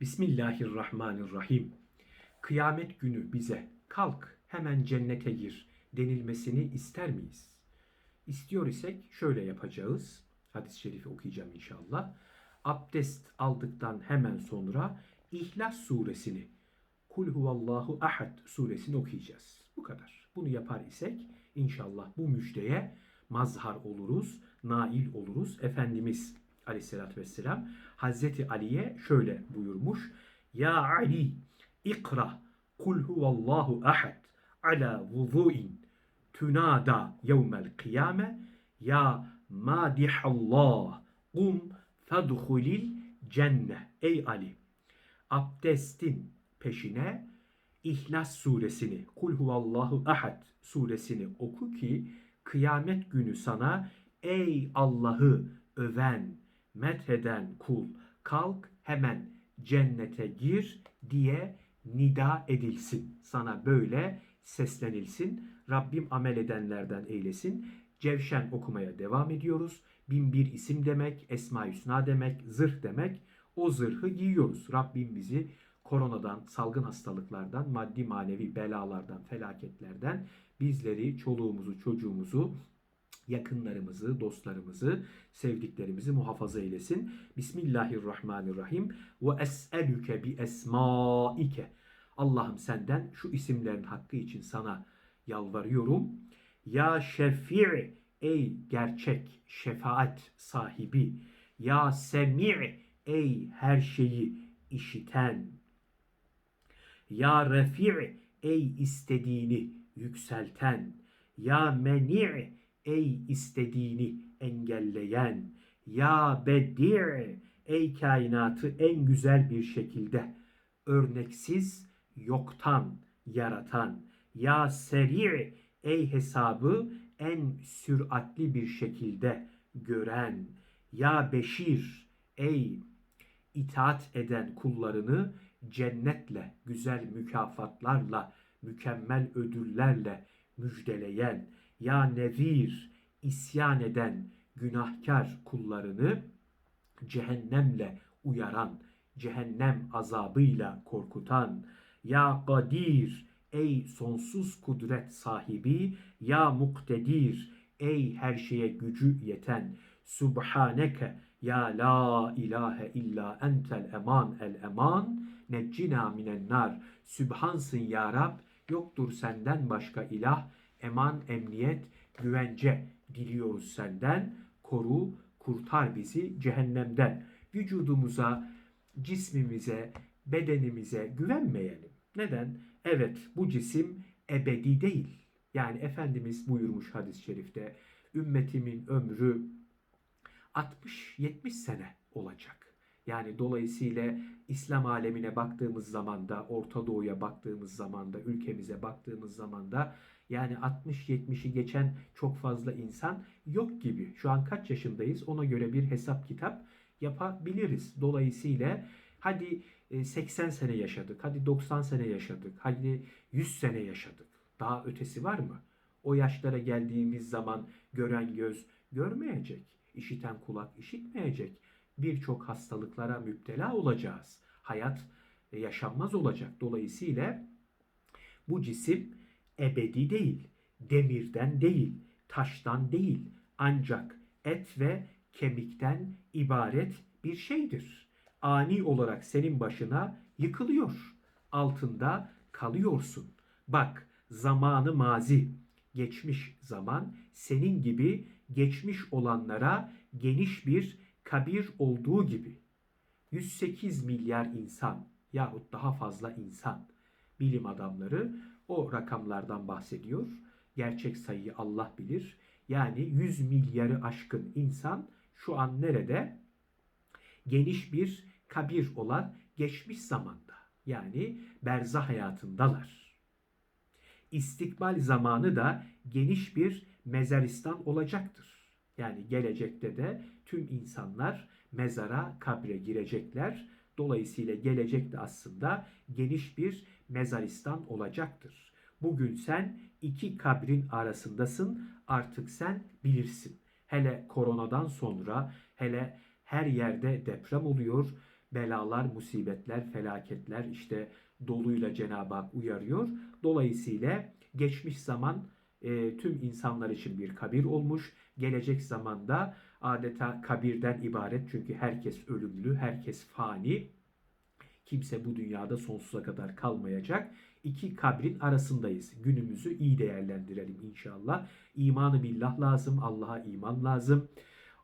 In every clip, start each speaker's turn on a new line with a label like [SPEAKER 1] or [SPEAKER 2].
[SPEAKER 1] Bismillahirrahmanirrahim. Kıyamet günü bize kalk hemen cennete gir denilmesini ister miyiz? İstiyor isek şöyle yapacağız. Hadis-i şerifi okuyacağım inşallah. Abdest aldıktan hemen sonra İhlas suresini Kul huvallahu ahad suresini okuyacağız. Bu kadar. Bunu yapar isek inşallah bu müjdeye mazhar oluruz, nail oluruz. Efendimiz aleyhissalatü vesselam Hazreti Ali'ye şöyle buyurmuş. Ya Ali ikra kul huvallahu ahad ala vuzu'in tunada yevmel kıyame ya madihallah kum fedhulil cenne. Ey Ali abdestin peşine İhlas suresini, Kul huvallahu ahad suresini oku ki kıyamet günü sana ey Allah'ı öven, metheden kul kalk hemen cennete gir diye nida edilsin. Sana böyle seslenilsin. Rabbim amel edenlerden eylesin. Cevşen okumaya devam ediyoruz. Bin bir isim demek, Esma-i Hüsna demek, zırh demek. O zırhı giyiyoruz. Rabbim bizi koronadan, salgın hastalıklardan, maddi manevi belalardan, felaketlerden bizleri, çoluğumuzu, çocuğumuzu, yakınlarımızı, dostlarımızı, sevdiklerimizi muhafaza eylesin. Bismillahirrahmanirrahim. Ve es'elüke bi esmaike. Allah'ım senden şu isimlerin hakkı için sana yalvarıyorum. Ya şefi' ey gerçek şefaat sahibi. Ya semi' ey her şeyi işiten. Ya refi' ey istediğini yükselten. Ya meni' ey istediğini engelleyen. Ya bedi' ey kainatı en güzel bir şekilde örneksiz yoktan yaratan. Ya seri' ey hesabı en süratli bir şekilde gören. Ya beşir ey itaat eden kullarını cennetle, güzel mükafatlarla, mükemmel ödüllerle müjdeleyen, ya nevir, isyan eden günahkar kullarını cehennemle uyaran, cehennem azabıyla korkutan, ya kadir, ey sonsuz kudret sahibi, ya muktedir, ey her şeye gücü yeten, subhaneke, ya la ilahe illa entel eman el eman neccina minen nar. Sübhansın ya Rab, yoktur senden başka ilah, eman, emniyet, güvence diliyoruz senden. Koru, kurtar bizi cehennemden. Vücudumuza, cismimize, bedenimize güvenmeyelim. Neden? Evet bu cisim ebedi değil. Yani Efendimiz buyurmuş hadis-i şerifte ümmetimin ömrü 60-70 sene olacak. Yani dolayısıyla İslam alemine baktığımız zaman da, Orta Doğu'ya baktığımız zaman da, ülkemize baktığımız zaman da yani 60-70'i geçen çok fazla insan yok gibi. Şu an kaç yaşındayız ona göre bir hesap kitap yapabiliriz. Dolayısıyla hadi 80 sene yaşadık, hadi 90 sene yaşadık, hadi 100 sene yaşadık. Daha ötesi var mı? O yaşlara geldiğimiz zaman gören göz görmeyecek, işiten kulak işitmeyecek. Birçok hastalıklara müptela olacağız. Hayat yaşanmaz olacak. Dolayısıyla bu cisim ebedi değil, demirden değil, taştan değil, ancak et ve kemikten ibaret bir şeydir. Ani olarak senin başına yıkılıyor. Altında kalıyorsun. Bak zamanı mazi, geçmiş zaman senin gibi geçmiş olanlara geniş bir kabir olduğu gibi 108 milyar insan yahut daha fazla insan bilim adamları o rakamlardan bahsediyor. Gerçek sayıyı Allah bilir. Yani 100 milyarı aşkın insan şu an nerede? Geniş bir kabir olan geçmiş zamanda. Yani berzah hayatındalar. İstikbal zamanı da geniş bir mezaristan olacaktır. Yani gelecekte de tüm insanlar mezara, kabre girecekler. Dolayısıyla gelecekte aslında geniş bir mezaristan olacaktır. Bugün sen iki kabrin arasındasın. Artık sen bilirsin. Hele koronadan sonra hele her yerde deprem oluyor. belalar, musibetler, felaketler işte doluyla Cenab-ı Hak uyarıyor. Dolayısıyla geçmiş zaman e, tüm insanlar için bir kabir olmuş. Gelecek zamanda adeta kabirden ibaret çünkü herkes ölümlü, herkes fani. Kimse bu dünyada sonsuza kadar kalmayacak. İki kabrin arasındayız. Günümüzü iyi değerlendirelim inşallah. İmanı billah lazım, Allah'a iman lazım.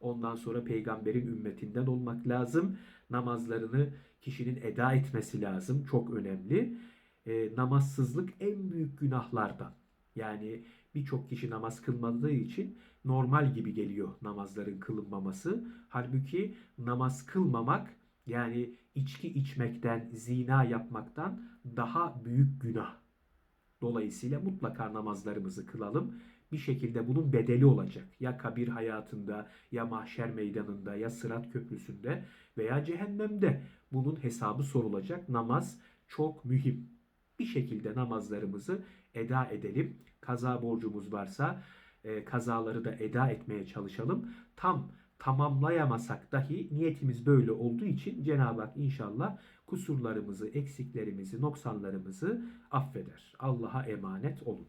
[SPEAKER 1] Ondan sonra peygamberin ümmetinden olmak lazım. Namazlarını kişinin eda etmesi lazım. Çok önemli. E, namazsızlık en büyük günahlardan. Yani birçok kişi namaz kılmadığı için normal gibi geliyor namazların kılınmaması. Halbuki namaz kılmamak yani içki içmekten, zina yapmaktan daha büyük günah. Dolayısıyla mutlaka namazlarımızı kılalım. Bir şekilde bunun bedeli olacak. Ya kabir hayatında, ya mahşer meydanında, ya sırat köprüsünde veya cehennemde bunun hesabı sorulacak. Namaz çok mühim. Bir şekilde namazlarımızı eda edelim. Kaza borcumuz varsa e, kazaları da eda etmeye çalışalım. Tam tamamlayamasak dahi niyetimiz böyle olduğu için Cenab-ı Hak inşallah kusurlarımızı, eksiklerimizi, noksanlarımızı affeder. Allah'a emanet olun.